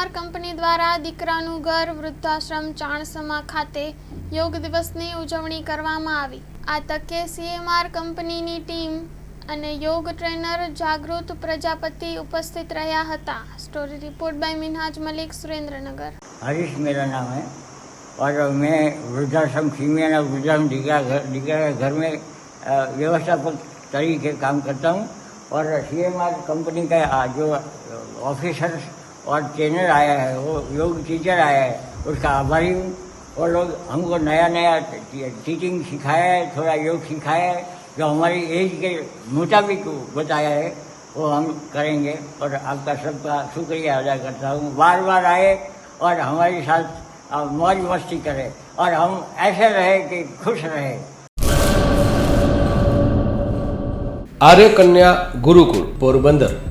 સીએમઆર company દ્વારા દીકરાનું ઘર વૃદ્ધાશ્રમ ચાણસમા ખાતે યોગ દિવસની ઉજવણી કરવામાં આવી આ તકે સીએમઆર કંપનીની ટીમ અને યોગ ટ્રેનર જાગૃત પ્રજાપતિ ઉપસ્થિત રહ્યા હતા story report by Minhaj Malik Surendranagar Harish मेरा नाम है और मैं वृद्धाश्रम सीमियाना वृद्धाश्रम दीघा घर दीघा घर में अ, व्यवस्थापक तरीके काम करता हूँ और सी एम आर कंपनी का आ, जो ऑफिसर और ट्रेनर आया है, वो योग टीचर आया है, उसका आभारी हूँ। वो लोग हमको नया नया टीचिंग सिखाया है, थोड़ा योग सिखाया है, जो हमारी एज के मुताबिक बताया है, वो हम करेंगे। और आपका सबका शुक्रिया अदा करता हूँ। बार बार आए और हमारे साथ मौज मस्ती करें। और हम ऐसे रहे कि खुश रहे। आर्य कन्या गुरुकुल, पोरबंदर।